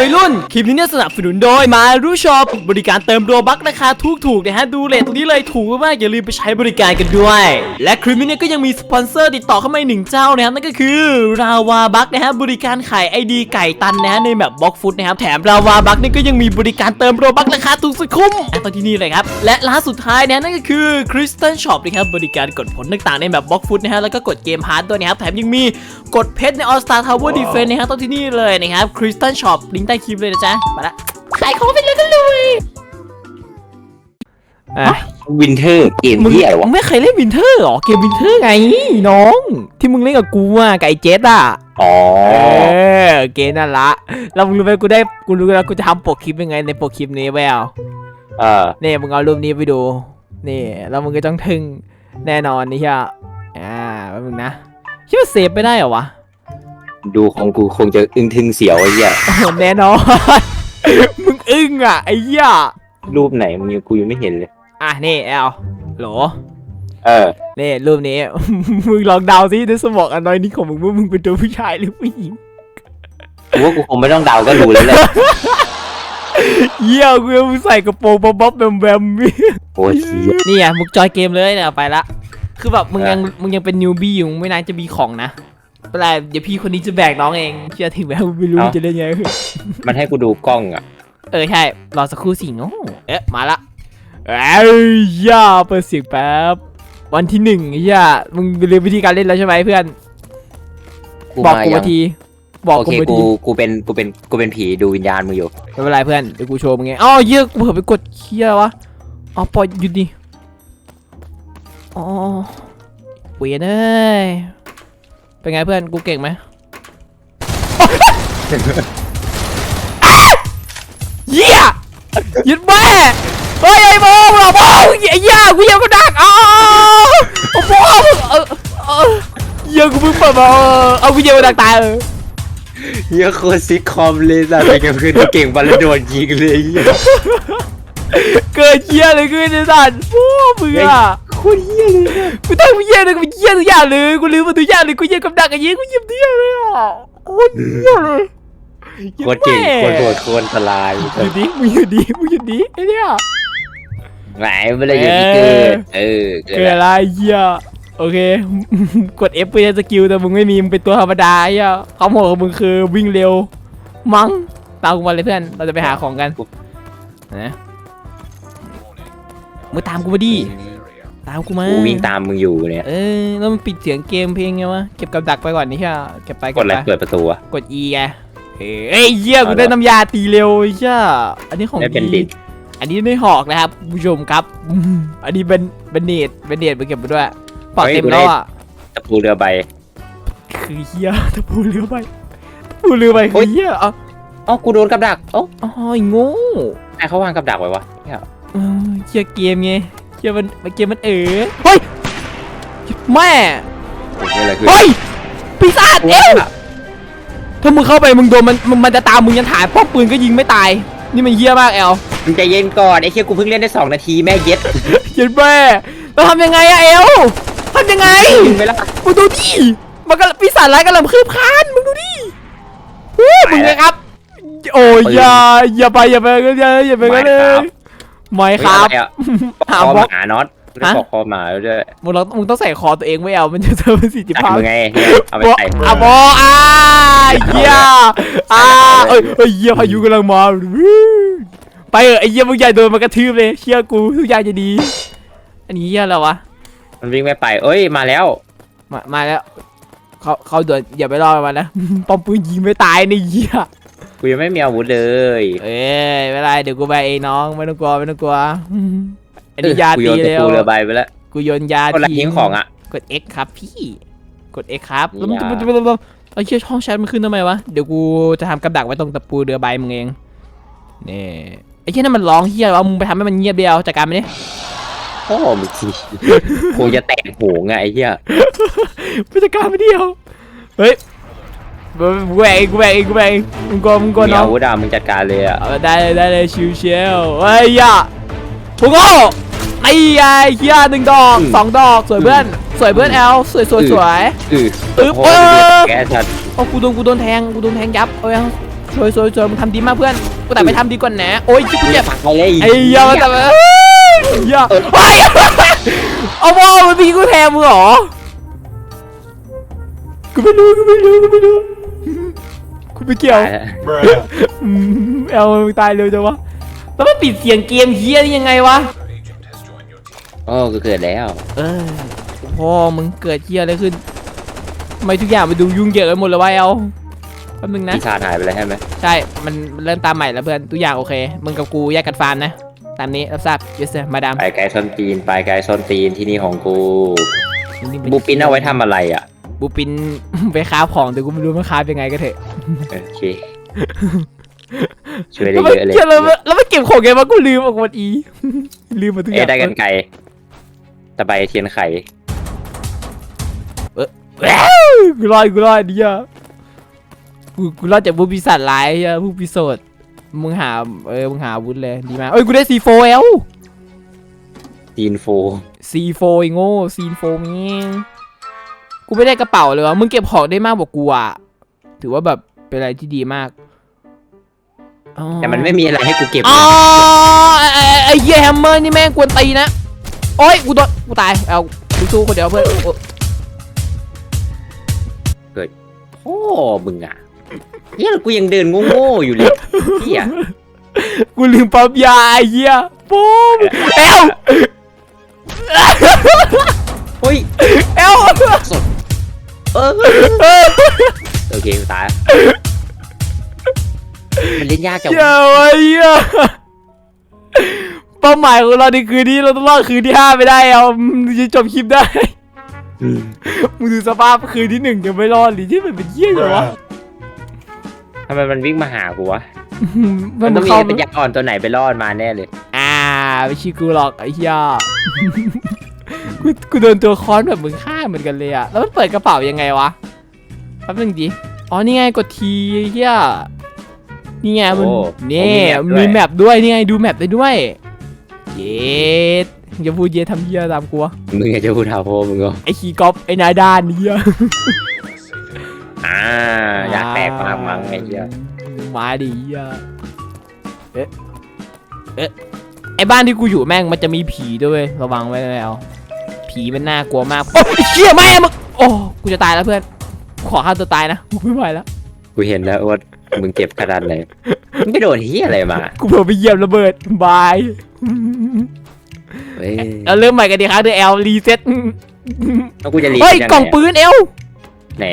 วัยรุ่น คลิปนี้เนี่ยสนับสนุนโดยมารู้ช็อปบริการเติมโรบัคราคาถูกถูกๆนะฮะดูเลทตรงนี้เลยถูกมากอย่าลืมไปใช้บริการกันด้วย และคลิปนี้เนี่ยก็ยังมีสปอนเซอร์ติดต่อเข้ามาอีกหนึ่งเจ้านะครับนั่นก็คือราวาบัคนะฮะบริการขายไอดีไก่ตันนะฮะในแบบบล็อกฟุตนะครับแถมราวาบัคนี่ก็ยังมีบริการเติมโรบัคราคาถูกสุดคุ้มอะตอนที่นี่เลยครับและร้านสุดท้ายนะนั่นก็คือคริสตันช็อปนะครับบริการกดผลต่างๆในแบบบล็อกฟุตนะฮะแล้วก็กดเกมพาร์ทด้วยนะครับแถมยังมีกดเพชรใน All Star Tower Defense นะฮะต้องที่นี่เลยนะครับคริสตันช็อปลิงก์ใต้คลิปเลยนะจ๊ะมาละขายของไปเลยกันเลยอะวินเทอร์เกมมึงที่อะไรวะมึงไม่เคยเล่นวินเทอร์หรอ เกมวินเทอร์ไงน้อง ที่มึงเล่นกับกูอะกับไอ้เจสอะอ๋อเออเกมนั่นละแล้วมึงรู้ไหมกูได้กูรู้แล้วกูจะทำปกคลิปยังไงในปกคลิปนี้แววเออนี่มึงเอารูปนี้ไปดูนี่แล้วมึงก็ต้องทึ่งแน่นอนนี่ใช่ปะอ่าแป๊บนึงนะ คิดว่าเซฟไม่ได้เหรอวะดูของกูคงจะอึ้งทึงเสียวไอ้เหี้ยโอ้โหแน่นอน มึงอึ้งอะ ไอ้เหี้ยรูปไหนมึงยังกูยังไม่เห็นเลย อะ นี่แอลโหล เออ นี่รูปนี้ มึงลองเดาซิในสมองอันน้อยนี้ของมึงว่ามึงเป็นตัวผู้ชายหรือผู้หญิง กูว่ากูคงไม่ต้องเดาก็รู้แล้วแหละเหี้ยกูยังใส่กระโปรงบ๊อบบ๊อบแบมแบม โอ้ยเหี้ย นี่อะมึงจอยเกมเลยเนี่ยไปละ คือแบบมึงอะยังมึงยังเป็นนิวบี้อยู่มึงไม่นานจะมีของนะไม่เป็นไรเดี๋ยวพี่คนนี้จะแบกน้องเองเชื่อถึงแม้ว่าไม่รู้จะเล่นยังไงมันให้กูดูกล้องอะ เออใช่รอสักครู่สิงโง่เอ๊ะมาละเอ้ยย่าเปิดเสียงแป๊บวันที่หนึ่งย่ามึงลืมวิธีการเล่นแล้วใช่ไหมเพื่อน กูบอกมากูยัมางที บอกโอกูเคมากูทีกูเป็นกูเป็นกูเป็นผีดูวิญญาณมึงอยู่ ไม่เป็นไรเพื่อนเดี๋ยวกูโชว์มึงไงอ๋อเหี้ยกูเผลอไปกดเคียวะอ๋อปล่อยหยุดดิ อ๋อเวียนเอ้ยเป็นไงเพื่อนกูเก่งไหมเหี้ยหยุดแม่เฮ้ยไอ้โมงเหรอโมงไอ้เหี้ยกูยังก็ดักอ๋อโอ้โหเออเออเหี้ยกูเพิ่งเปิดมาเออเอากูยังก็ดักตายเออเหี้ยโคตรซิคอมเลยสัตว์ไปกับคือเก่งบอลแล้วโดนยิงเลยเหี้ยเกิดเหี้ยเลยขึ้นไอ้สัตว์โอ้เบื่อ โคตรเหี้ยเลยกูต้องเหี้ยเลยกูเหี้ยทุกอย่างเลยกูลืมมาทุกอย่างเลยกูเหี้ยกับดักไอ้เหี้ยกูเหี้ยเหี้ยเลยอะโคตรเหี้ยเลยโคตรเก่งโคตรโหดโคตรอันตรายอยู่ดีมึงอยู่ดีมึงอยู่ดีไอ้เนี่ยไหนไม่ได้อยู่ที่เกิดเออเกิดเกิดแล้วอะไรเหี้ยโอเค กด F เพื่อสกิลแต่มึงไม่มีมึงเป็นตัวธรรมดาไอ้เหี้ยความโหดของมึงคือวิ่งเร็ว มั้งตามกูมาเลยเพื่อน เราจะไปหาของกันนะมึงตามกูมาดิ ตามกูมากูวิ่งตามมึงอยู่เนี่ย เออแล้วมันปิดเสียงเกมเพลงไงวะเก็บกับดักไปก่อนนี่ใช่ปะเก็บไปกเก็ดบอะไรไปเปิดประตูอะกด E ไงเอ้ยเอ้ยเหี้ยกูเอาละได้น้ำยาตีเร็วไอ้เหี้ยอันนี้ของได้เป็นดีดิดอันนี้ไม่หอกนะครับผู้ชมครับอืมอันนี้เป็นเป็นเนตเป็นเนตไปเก็บไปด้วยปอดเต็มแล้วอะตะปูเรือใบ คือเหี้ยตะปูเรือใบตะปูเรือใบโอ๊คือยเหี้ยเอ๋ออ๋อกูโดนกับดักเอ๋ออ๋อไอ้โง่ไอ้เขาวางกับดักไว้วะเนี่ยเออเหี้ยเกมไง เหี้ยมันมันเกมมันเอ๋เฮ้ยแม่เกิดอะไรขึ้นเฮ้ยปีศาจเอ้วถ้ามึงเข้าไปมึงโดนมันมันมันจะตามมึงยันถ่ายป้อมปืนก็ยิงไม่ตาย นี่มันเหี้ยมากแอลมึงใจเย็นก่อนไอ้เชี่ยกูเพิ่งเล่นได้สองนาทีแม่เย็ดเย็นแม่เราทำยังไงอะเอลทำยังไงยิงไปละมึงดูดิมันก็ปีศาจร้ายกำลังคืบคลานมึงดูดิเฮ้ยมึงไงครับโอ้ยอย่าอย่าไปอย่าไปก็อย่าอย่าไปกันเลย ไม่ครับ เฮ้ยอะไรอะหาคอบล็อก หมาน็อตกูได้ฮะปอกคอหมาแล้วด้วยมึงต้องมึงต้องใส่คอตัวเองไว้เอา มันจะเจอประสิทธิจ่ายภาพมึงไงเนี่ยเอาไปบอใส่อะบออ่าเหี้ยอ่าเอ้ยเอ้ยเหี้ยพายุกำลังมาไปเออไอ้เหี้ยมึงใหญ่โดนมันกระทืบเลย เชื่อกูทุกอย่างจะดี อันนี้เหี้ยอะไรวะ มันวิ่งไม่ไป เอ้ย มาแล้ว มามาแล้วเขาเขาเดินอย่าไปรอมันนะ ปอมปืนยิงไม่ตายในเหี้ย กูยังไม่มีอาวุธเลยเอ้ยไม่เป็นไรเดี๋ยวกูไปเองน้องไม่ต้องกลัวไม่ต้องกลัวอืมอันนี้ยากูโยตีนตะเร็วปูเรือใบไปแล้วกูโยนยาคนละทิ้งของอะกด X ครับพี่กด X ครับแล้วมันยามันมันมันมันไอ้เชี่ยช่องแชทมันขึ้นทำไมวะเดี๋ยวกูจะทำกับดักไว้ตรงตะปูเรือใบมึงเองนี่ไอ้เชี่ยนั่นมันร้องเฮียว่ามึงไปทำให้มันเงียบเดียวจัดการมันดิโอ้มึงทีคงจะแตกโหงไงไอ้เหี้ยไปจัดการมันเดียว เฮ้ย กูแหวกเองกูแหวกเองกูแหวกเองมึงกลัวมึงกลัวมีน้องอาวุธอะมึงจัดการเลยอะ เอาได้เลยได้เลยชิวเชียวเฮ้ยอย่าพวกโง่ไอ้ไอ้เฮียหนึ่งดอกสองดอกสวยเพื่อนสวยเพื่อนแอลสวยสวยสวย อืออึ๊บโอ้โหเออ แกชัดโอ้กูโดนกูโดนแทงกูโดนแทงยับเอายังสวยสวยสวยมึงทำดีมากเพื่อนกูแต่ไปทำดีก่อนนะโอ้ยชิบกูเจ็จะบฟังไปเลย ไอ้เหี้ยาแต่แบบเหี้ยไอ้เอาบอลมันพี่กูแทงมึงเหรอ กูไม่รู้กูไม่รู้กูไม่รู้กู ไม่เกี่ยวตายแล้วอืมเอามึงตายเร็วจังวะแล้วมันปิดเสียงเกมเฮียนี่ยังไงวะโอ้กูเกิดแล้ว เออพ่อมึงเกิดเฮียอะไรขึ้นทำไมทุกอย่างมันดูยุ่งเหยิงไปหมดเลยวะเอลแป๊บนึงนะ ปีศาจหายไปแล้วใช่ไหมใช่มันมันเริ่มตามใหม่แล้วเพื่อนทุกอย่างโอเค มึงกับกูแยกกันฟาร์มนะ ตามนี้รับทราบ yes sir มาดามไปไกลส้นตีน ไปไกลส้นตีนที่นี่ของกู บูปินเอาไว้ทำอะไรอะ บูปิน ไปค้าบของแต่กูไม่รู้มันค้าบยังไงก็เถอะ โอเค ช่วยได้แล้วมันเยอะเลยเชื่อแล้วมันแล้วมันเก็บของไงวะกูลืมออกหมดอี ลืมหมดทุกอเอ๊ะย่างได้กันไกลตะไบเทียนไขว้าวกูรอดกูรอดดิอะกูกูรอดจากบูปีศาจร้ายอะบูปีศาจมึงหาเออมึงหาอาวุธเลยดีมากเอ้ยกูได้ C4 แล้วตีนโฟ C4 ไอ้โง่ C4 แม่งกูไม่ได้กระเป๋าเลยวะมึงเก็บของได้มากกว่ากูอะถือว่าแบบ เป็นอะไรที่ดีมากอ๋อแต่มันไม่มีอะไรให้กูเก็บอ๋เลอยไอ้ไอ้ไอ้เหี้ยแฮมเมอร์นี่แม่งกวนตีนะ โอ้ยกูโดนกูตาย เอากูสู้คนเดียวเพื่อนโอ้โอ้มึงอะเฮียกูยังเดินโง่ๆอยู่เลยเฮียกูลืมปั๊มยาไอ้เหี้ยปุ๊บเอลเฮ้ยเอลเออโอเคกูตาย มันเล่นยากจังเหี้ยไอ้เหี้ยเป้าหมายของเราในคืนนี้เราต้องรอดคืนที่ห้าไปได้เอามึงจะจบคลิปได้อืมมึงดูสภาพคืนที่หนึ่งยังไม่รอดหรือที่มันเป็นเหี้ยเลยวะทำไมมันวิ่งมาหากูวะมัมันนต้องมีเข้าปัญญาอ่อนตัวไหนไปรอดมาแน่เลย อ่าไม่ใช่กูหรอกไอ้เหี้ยกูกูโดนตัวค้อนแบบมึงฆ่าเหมือนกันเลยอะแล้วมันเปิดกระเป๋ายังไงวะแป๊บนึงดิอ๋อนี่ไงกดทีไอ้เหี้ย นี่ไงมันโอ้นี่โอ้มีมีแมแมปปด้ด้ววยยนี่ไงดูแมปได้ด้วย เย็ดอย่าพูดเย็ดทำเหี้ยตามกูวะมึงอยากจะพูดหาพ่อมึงเหรอไอ้ขี้ก๊อปไอ้นายด้านเหี้ยอ่าอยากแตกมากมั้งไอ้เหี้ยมาดิเหี้ยเอ๊ะเอ๊ะไอ้บ้านที่กูอยู่แม่งมันจะมีผีด้วยเวยระวังไว้แล้ว ผีมันน่ากลัวมากโอ้ยเชี่ยแม่มึงโอ้กูจะตายแล้วเพื่อนขอฆ่าตัวตายนะกูไม่ไหวแล้ว กูเห็นแล้วว่า มึงเจ็บขนาดไหนมึงไปโดนเฮียอะไรมากูเพิ่งไปเหยียบระเบิดบายเฮ้ยเราเริ่มใหม่กันดีครับเดอแอลรีเซ็ตแล้วกูจะรีเฮ้ยยังไงกล่องปืนเอลไหน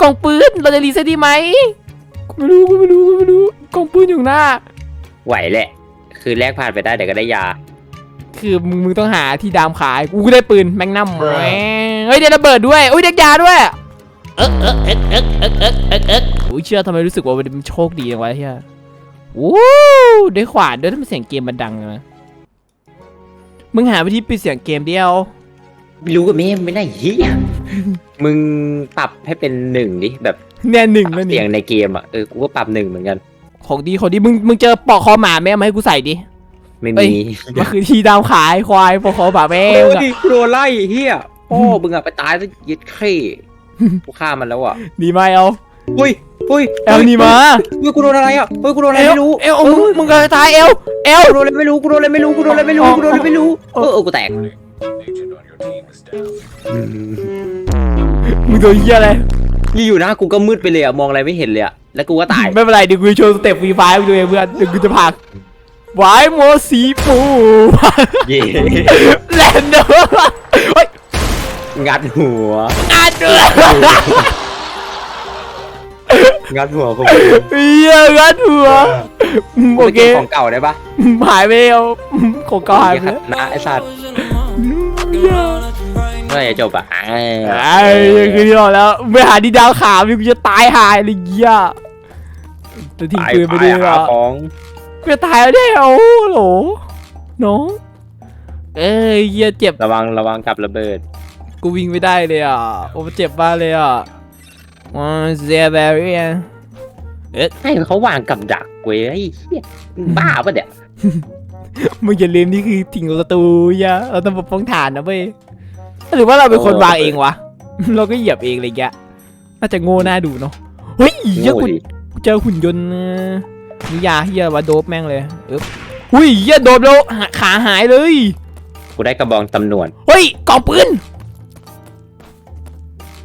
กล่องปืนเราจะรีเซ็ตดีไหมกูไม่รู้กูไม่รู้กูไม่รู้กล่องปืนอยู่หน้า ไหวแหละ คือแลกผ่านไปได้เดี๋ยวก็ได้ยา คือมึงมึงต้องหาที่ดามขายกูก็ได้ปืนแมงนัมแหมเฮ้ยได้ระเบิดด้วยอุ้ยได้ยาด้วย เอ๊ะเอ๊ะเอ๊ะเอ๊ะเอ๊ะเอ๊ะเอ๊ะเอ๊ะอุ้ยเชื่อทำไมรู้สึกว่ามันโชคดีจังวะเฮียโอ้ได้ขวานด้วยทำไมเสียงเกมมันดังนะมึงหาวิธีปิดเสียงเกมเดียวไม่รู้กับแม่ไม่ได้เฮียมึงปรับให้เป็นหนึ่งดิแบบเนี่ยหนึ่งปรัแล้วบนี่เสียงในเกมอะเออกูก็ปรับหนึ่งเหมือนกัน ของดีของดีมึงมึงเจอปอกคอหมาไหมเอามาให้กูใส่ดิ ไม่เอ้มีย มันคือที่ดาวขายควายปอกคอหมาแม่งโอ้อะ ยกูโดนไล่เฮียโอ้มึงอะไปตายซะยึดเข่ กูฆ่ามันแล้วอะดีไหมเอาเฮ้ยเฮ้ยเอลนี่มาเฮ้ยกูโดนอะไรอะเฮ้ยกูโดนอะไรเอลไม่รู้เอลเอามึงมึงกำลังตายเอลเอลกูโดนอะไรไม่รู้กูโดนอะไรไม่รู้กูโดนอะไรไม่รู้กูโดนอะไรไม่รู้เออเออกูแตกมึงโดนเหี้ยอะไรอยู่ๆนะกูก็มืดไปเลยอะมองอะไรไม่เห็นเลยอะแล้วกูก็ตายไม่เป็นไรเดี๋ยวกูจะโชว์สเต็ปฟรีไฟให้มึงดูเองเพื่อนเดี๋ยวกูจะพากวายโมสีปูเย่แลนเดอร์เฮ้ย งัดหัวอาเดืองัดหัวผมเฮียงัดหัวโอเคไปก็บของเก่าได้ปะหายไปแล้วของเก่าหายไปไอ้แล้วนะไอ้สัตว์เมื่อไหร่จะจบอะอ้าไอ้คือที่บอกแล้วไม่หาดีดาวขาวกูจะตายหายเลยเหี้ยจะทิ้งตายปืนไปตาด้วยยหาอะของ กูจะตายแล้วเนี่ยโอ้โหน้องเอ้ยเหี้ยเจ็บ ระวังระวังกับระเบิด กูวิ่งไม่ได้เลยอะ โอ้เจ็บมากเลยอะว้าเซียแบรี่ให้เขาวางกับดักเว้ยไอ้เหี้ยบ้าปะเนี่ยมึงอย่าลืมนี่คือทิ้งประตูอย่าเราต้องปกป้องฐานนะเว้ยหรือว่าเราเป็นคนวางเองวะ เราก็เหยียบเองอะไรเงี้ยน่าจะโง่หน้าดูเนาะเฮ้ยเหี้ยโง่กูดิกูเจอหุ่นยนต์นะนี่ยาเฮียว่าโดบแม่งเลยเอ๊บอุ้ยเฮียโดบแล้วหาขาหายเลย กูได้กระบองตำรวจเฮ้ยกล่องปืน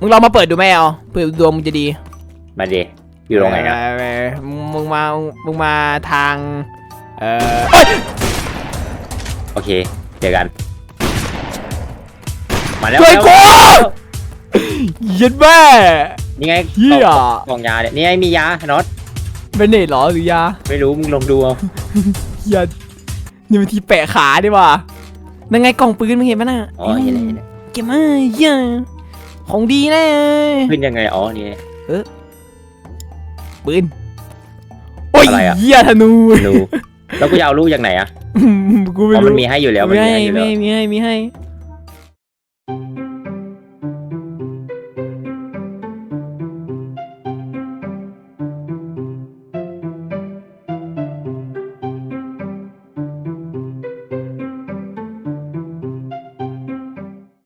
มึงลองมาเปิดดูไหมเอาเปิดดวงมึงจะดีมาเดอยู่ตรงไหนนะเออมึงมึงมามึงมาทาง เอ่อเอ้ยโอเคเจอกัน มาแล้วช่วยกูมาแล้วเย็นแม่ นี่ไงเหี้ย กล่องกล่องยาเนี่ยนี่ไงมียาน็อตเป็นเนตเหรอหรือยา ไม่รู้มึงลองดูเอาเฮียนี่มันทีแปะขาดิว่ะนั่นไงกล่องปืนมึงเห็นไหมน่ะอ๋อเห็นแล้วเห็นแล้วเก็บมาเฮีย ของดีแน่ขึ้นยังไงอ๋อนี่ ปืนโอ้ยอะไรอะเฮียธนูดูแล้วกูจะเอาลูกจากไหนอะกูอ๋ไม่อมันรู้มีให้อยู่แล้วมันไม่มีให้ให้อยู่ไม่แล้วให้มีให้มีให้